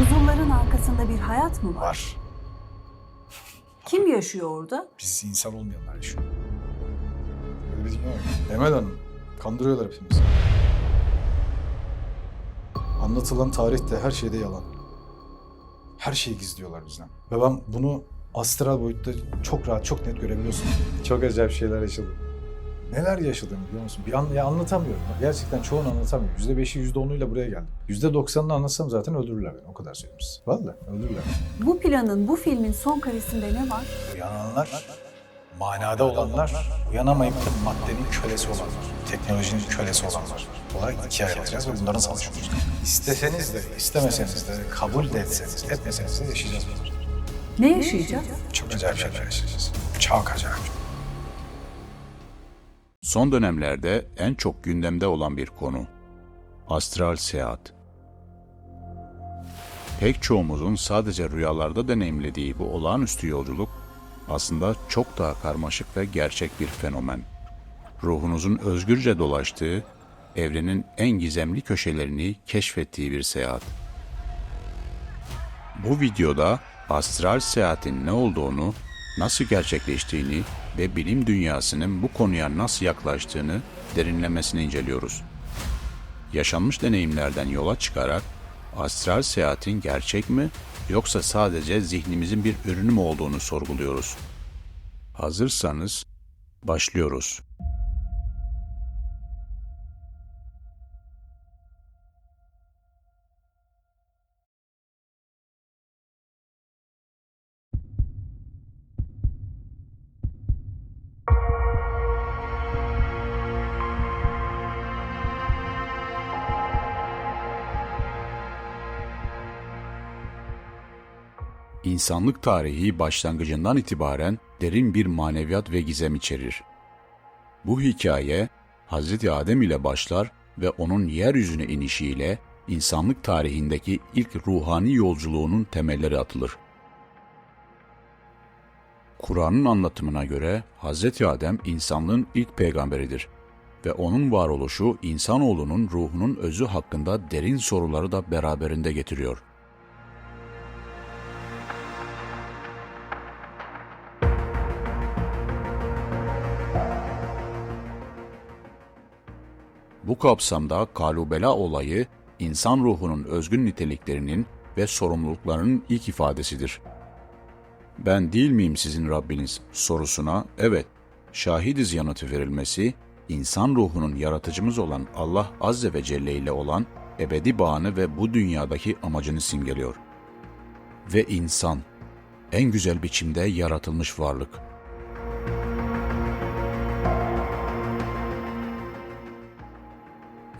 Buzulların arkasında bir hayat mı var? Var. Kim yaşıyor orada? Biz insan olmayanlar yaşıyor. Böyle bir dünya yok. Emel Hanım, kandırıyorlar hepimizi. Anlatılan tarihte her şeyde yalan. Her şeyi gizliyorlar bizden. Ve ben bunu astral boyutta çok rahat, çok net görebiliyorsun. Çok acayip şeyler yaşadım. Neler yaşadığımı biliyor musun? Bir an, ya anlatamıyorum. Gerçekten çoğunu anlatamıyorum. Yüzde beşi, yüzde onuyla buraya geldim. Yüzde doksanını anlatsam zaten öldürürler beni. O kadar söyleyeyim size. Vallahi öldürürler. Bu planın, bu filmin son karesinde ne var? Uyananlar, manada olanlar, uyanamayıp da maddenin kölesi olanlar, teknolojinin kölesi olanlar olarak ikiye ayrılacağız ve bunların savaşıyoruz. İsteseniz de, istemeseniz de, kabul de etseniz, etmeseniz de yaşayacağız bunları. Ne yaşayacağız? Çok acayip şeyler yaşayacağız. Çok acayip. Son dönemlerde en çok gündemde olan bir konu. Astral seyahat. Pek çoğumuzun sadece rüyalarda deneyimlediği bu olağanüstü yolculuk aslında çok daha karmaşık ve gerçek bir fenomen. Ruhunuzun özgürce dolaştığı, evrenin en gizemli köşelerini keşfettiği bir seyahat. Bu videoda astral seyahatin ne olduğunu, nasıl gerçekleştiğini ve bilim dünyasının bu konuya nasıl yaklaştığını derinlemesine inceliyoruz. Yaşanmış deneyimlerden yola çıkarak astral seyahatin gerçek mi yoksa sadece zihnimizin bir ürünü mü olduğunu sorguluyoruz. Hazırsanız başlıyoruz. İnsanlık tarihi başlangıcından itibaren derin bir maneviyat ve gizem içerir. Bu hikaye Hz. Adem ile başlar ve onun yeryüzüne inişiyle insanlık tarihindeki ilk ruhani yolculuğunun temelleri atılır. Kur'an'ın anlatımına göre Hz. Adem insanlığın ilk peygamberidir ve onun varoluşu insanoğlunun ruhunun özü hakkında derin soruları da beraberinde getiriyor. Bu kapsamda kalubela olayı insan ruhunun özgün niteliklerinin ve sorumluluklarının ilk ifadesidir. Ben değil miyim sizin Rabbiniz sorusuna evet, şahidiz yanıtı verilmesi, insan ruhunun yaratıcımız olan Allah Azze ve Celle ile olan ebedi bağını ve bu dünyadaki amacını simgeliyor. Ve insan, en güzel biçimde yaratılmış varlık.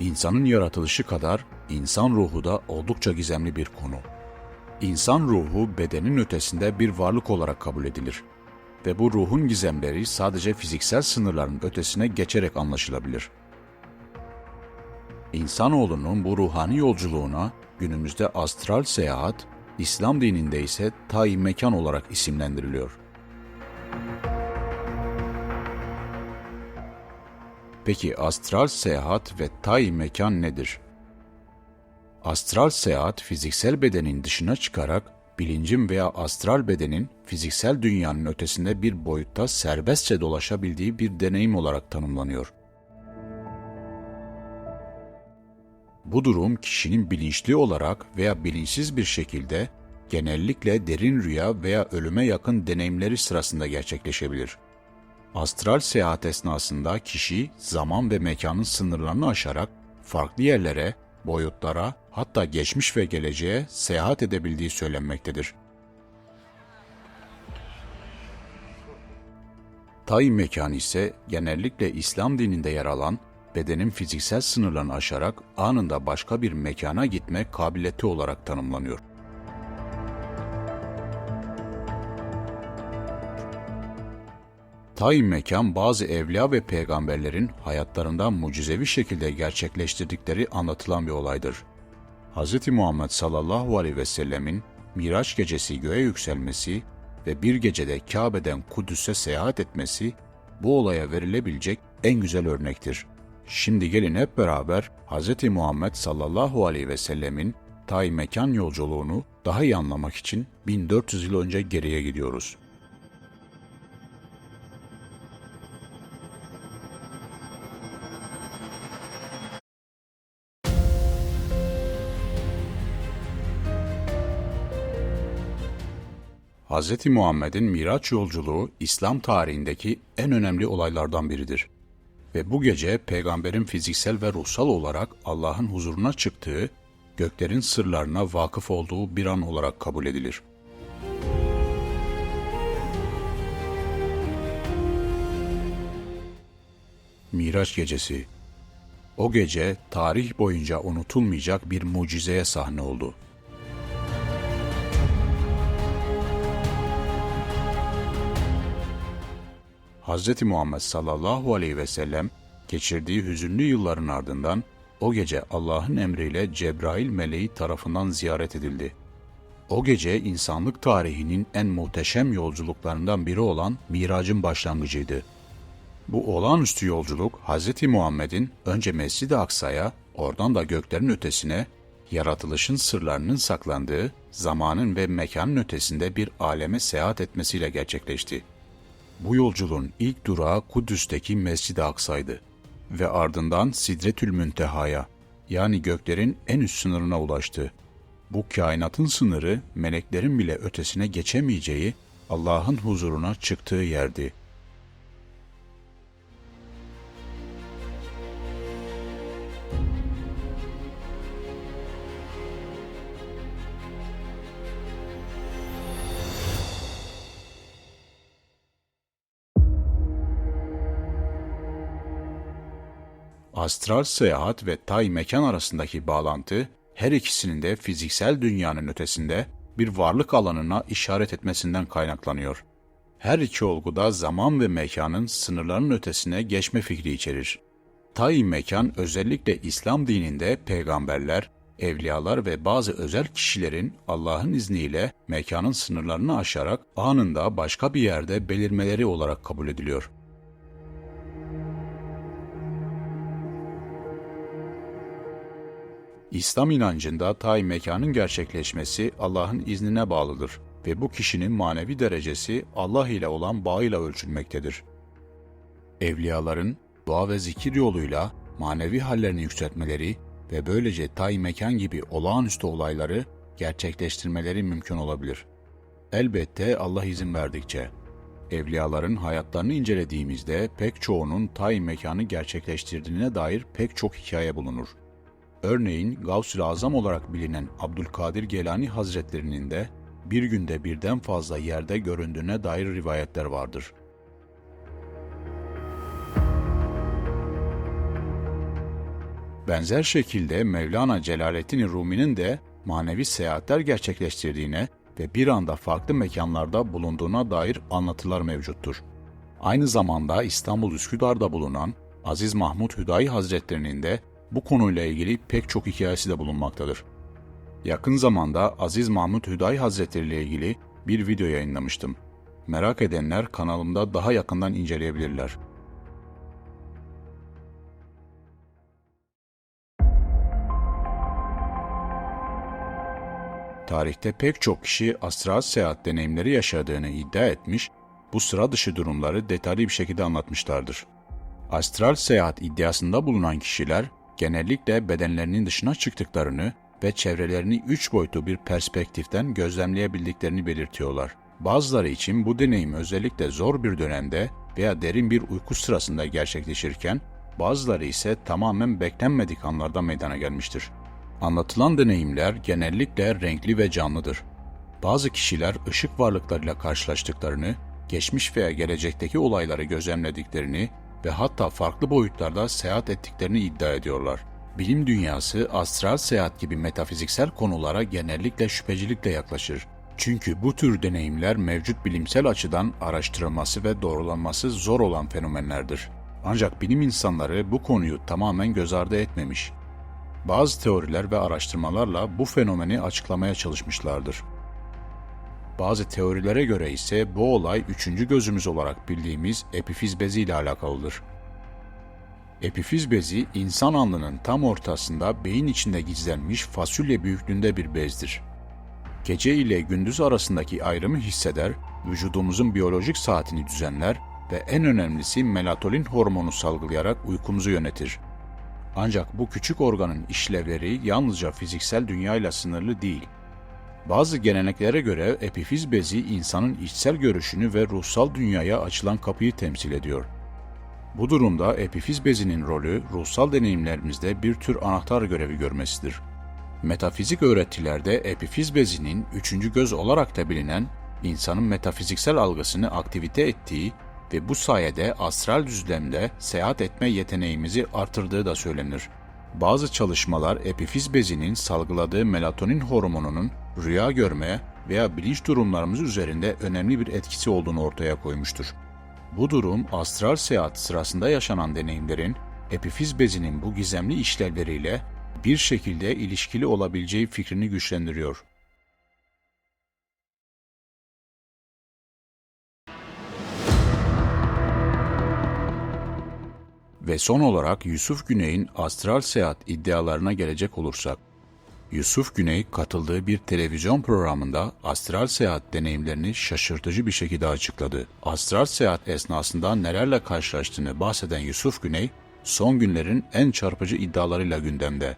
İnsanın yaratılışı kadar insan ruhu da oldukça gizemli bir konu. İnsan ruhu bedenin ötesinde bir varlık olarak kabul edilir ve bu ruhun gizemleri sadece fiziksel sınırların ötesine geçerek anlaşılabilir. İnsanoğlunun bu ruhani yolculuğuna günümüzde astral seyahat, İslam dininde ise tay mekan olarak isimlendiriliyor. Peki astral seyahat ve tay mekan nedir? Astral seyahat fiziksel bedenin dışına çıkarak bilincin veya astral bedenin fiziksel dünyanın ötesinde bir boyutta serbestçe dolaşabildiği bir deneyim olarak tanımlanıyor. Bu durum kişinin bilinçli olarak veya bilinçsiz bir şekilde genellikle derin rüya veya ölüme yakın deneyimleri sırasında gerçekleşebilir. Astral seyahat esnasında kişi zaman ve mekanın sınırlarını aşarak farklı yerlere, boyutlara, hatta geçmiş ve geleceğe seyahat edebildiği söylenmektedir. Tay mekanı ise genellikle İslam dininde yer alan, bedenin fiziksel sınırlarını aşarak anında başka bir mekana gitme kabiliyeti olarak tanımlanıyor. Tay mekan bazı evliya ve peygamberlerin hayatlarında mucizevi şekilde gerçekleştirdikleri anlatılan bir olaydır. Hz. Muhammed sallallahu aleyhi ve sellemin Miraç gecesi göğe yükselmesi ve bir gecede Kabe'den Kudüs'e seyahat etmesi bu olaya verilebilecek en güzel örnektir. Şimdi gelin hep beraber Hz. Muhammed sallallahu aleyhi ve sellemin tay mekan yolculuğunu daha iyi anlamak için 1400 yıl önce geriye gidiyoruz. Hz. Muhammed'in Miraç yolculuğu İslam tarihindeki en önemli olaylardan biridir. Ve bu gece peygamberin fiziksel ve ruhsal olarak Allah'ın huzuruna çıktığı, göklerin sırlarına vakıf olduğu bir an olarak kabul edilir. Miraç gecesi O gece tarih boyunca unutulmayacak bir mucizeye sahne oldu. Hz. Muhammed sallallahu aleyhi ve sellem geçirdiği hüzünlü yılların ardından o gece Allah'ın emriyle Cebrail meleği tarafından ziyaret edildi. O gece insanlık tarihinin en muhteşem yolculuklarından biri olan Mirac'ın başlangıcıydı. Bu olağanüstü yolculuk Hz. Muhammed'in önce Mescid-i Aksa'ya, oradan da göklerin ötesine, yaratılışın sırlarının saklandığı, zamanın ve mekanın ötesinde bir aleme seyahat etmesiyle gerçekleşti. Bu yolculuğun ilk durağı Kudüs'teki Mescid-i Aksa'ydı ve ardından Sidretül Münteha'ya yani göklerin en üst sınırına ulaştı. Bu kainatın sınırı meleklerin bile ötesine geçemeyeceği Allah'ın huzuruna çıktığı yerdi. Astral seyahat ve tay mekan arasındaki bağlantı her ikisinin de fiziksel dünyanın ötesinde bir varlık alanına işaret etmesinden kaynaklanıyor. Her iki olguda zaman ve mekanın sınırların ötesine geçme fikri içerir. Tay mekan özellikle İslam dininde peygamberler, evliyalar ve bazı özel kişilerin Allah'ın izniyle mekanın sınırlarını aşarak anında başka bir yerde belirmeleri olarak kabul ediliyor. İslam inancında tay mekanın gerçekleşmesi Allah'ın iznine bağlıdır ve bu kişinin manevi derecesi Allah ile olan bağıyla ölçülmektedir. Evliyaların dua ve zikir yoluyla manevi hallerini yükseltmeleri ve böylece tay mekan gibi olağanüstü olayları gerçekleştirmeleri mümkün olabilir. Elbette Allah izin verdikçe. Evliyaların hayatlarını incelediğimizde pek çoğunun tay mekanı gerçekleştirdiğine dair pek çok hikaye bulunur. Örneğin Gavs-ül Azam olarak bilinen Abdülkadir Gelani Hazretlerinin de bir günde birden fazla yerde göründüğüne dair rivayetler vardır. Benzer şekilde Mevlana Celaleddin Rumi'nin de manevi seyahatler gerçekleştirdiğine ve bir anda farklı mekanlarda bulunduğuna dair anlatılar mevcuttur. Aynı zamanda İstanbul Üsküdar'da bulunan Aziz Mahmud Hüdayi Hazretlerinin de bu konuyla ilgili pek çok hikayesi de bulunmaktadır. Yakın zamanda Aziz Mahmud Hüdayi Hazretleri ile ilgili bir video yayınlamıştım. Merak edenler kanalımda daha yakından inceleyebilirler. Tarihte pek çok kişi astral seyahat deneyimleri yaşadığını iddia etmiş, bu sıra dışı durumları detaylı bir şekilde anlatmışlardır. Astral seyahat iddiasında bulunan kişiler genellikle bedenlerinin dışına çıktıklarını ve çevrelerini üç boyutlu bir perspektiften gözlemleyebildiklerini belirtiyorlar. Bazıları için bu deneyim özellikle zor bir dönemde veya derin bir uyku sırasında gerçekleşirken, bazıları ise tamamen beklenmedik anlarda meydana gelmiştir. Anlatılan deneyimler genellikle renkli ve canlıdır. Bazı kişiler ışık varlıklarıyla karşılaştıklarını, geçmiş veya gelecekteki olayları gözlemlediklerini ve hatta farklı boyutlarda seyahat ettiklerini iddia ediyorlar. Bilim dünyası astral seyahat gibi metafiziksel konulara genellikle şüphecilikle yaklaşır. Çünkü bu tür deneyimler mevcut bilimsel açıdan araştırılması ve doğrulanması zor olan fenomenlerdir. Ancak bilim insanları bu konuyu tamamen göz ardı etmemiş. Bazı teoriler ve araştırmalarla bu fenomeni açıklamaya çalışmışlardır. Bazı teorilere göre ise bu olay üçüncü gözümüz olarak bildiğimiz epifiz bezi ile alakalıdır. Epifiz bezi insan alnının tam ortasında beyin içinde gizlenmiş fasulye büyüklüğünde bir bezdir. Gece ile gündüz arasındaki ayrımı hisseder, vücudumuzun biyolojik saatini düzenler ve en önemlisi melatonin hormonu salgılayarak uykumuzu yönetir. Ancak bu küçük organın işlevleri yalnızca fiziksel dünyayla sınırlı değil. Bazı geleneklere göre epifiz bezi insanın içsel görüşünü ve ruhsal dünyaya açılan kapıyı temsil ediyor. Bu durumda epifiz bezinin rolü ruhsal deneyimlerimizde bir tür anahtar görevi görmesidir. Metafizik öğretilerde epifiz bezinin üçüncü göz olarak da bilinen, insanın metafiziksel algısını aktivite ettiği ve bu sayede astral düzlemde seyahat etme yeteneğimizi artırdığı da söylenir. Bazı çalışmalar epifiz bezinin salgıladığı melatonin hormonunun rüya görmeye veya bilinç durumlarımız üzerinde önemli bir etkisi olduğunu ortaya koymuştur. Bu durum astral seyahat sırasında yaşanan deneyimlerin epifiz bezinin bu gizemli işlevleriyle bir şekilde ilişkili olabileceği fikrini güçlendiriyor. Ve son olarak Yusuf Güney'in astral seyahat iddialarına gelecek olursak, Yusuf Güney katıldığı bir televizyon programında astral seyahat deneyimlerini şaşırtıcı bir şekilde açıkladı. Astral seyahat esnasında nelerle karşılaştığını bahseden Yusuf Güney, son günlerin en çarpıcı iddialarıyla gündemde.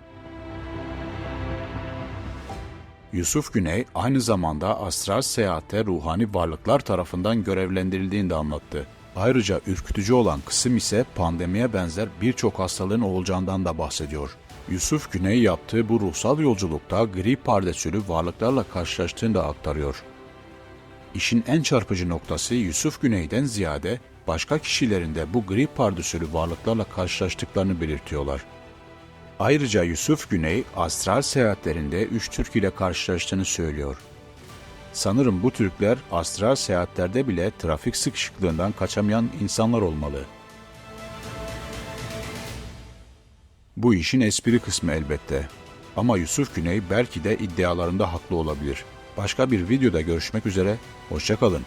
Yusuf Güney aynı zamanda astral seyahatte ruhani varlıklar tarafından görevlendirildiğini de anlattı. Ayrıca ürkütücü olan kısım ise pandemiye benzer birçok hastalığın olacağından da bahsediyor. Yusuf Güney yaptığı bu ruhsal yolculukta gri pardesülü varlıklarla karşılaştığını da aktarıyor. İşin en çarpıcı noktası Yusuf Güney'den ziyade başka kişilerin de bu gri pardesülü varlıklarla karşılaştıklarını belirtiyorlar. Ayrıca Yusuf Güney astral seyahatlerinde üç Türk ile karşılaştığını söylüyor. Sanırım bu Türkler astral seyahatlerde bile trafik sıkışıklığından kaçamayan insanlar olmalı. Bu işin espri kısmı elbette. Ama Yusuf Güney belki de iddialarında haklı olabilir. Başka bir videoda görüşmek üzere, hoşçakalın.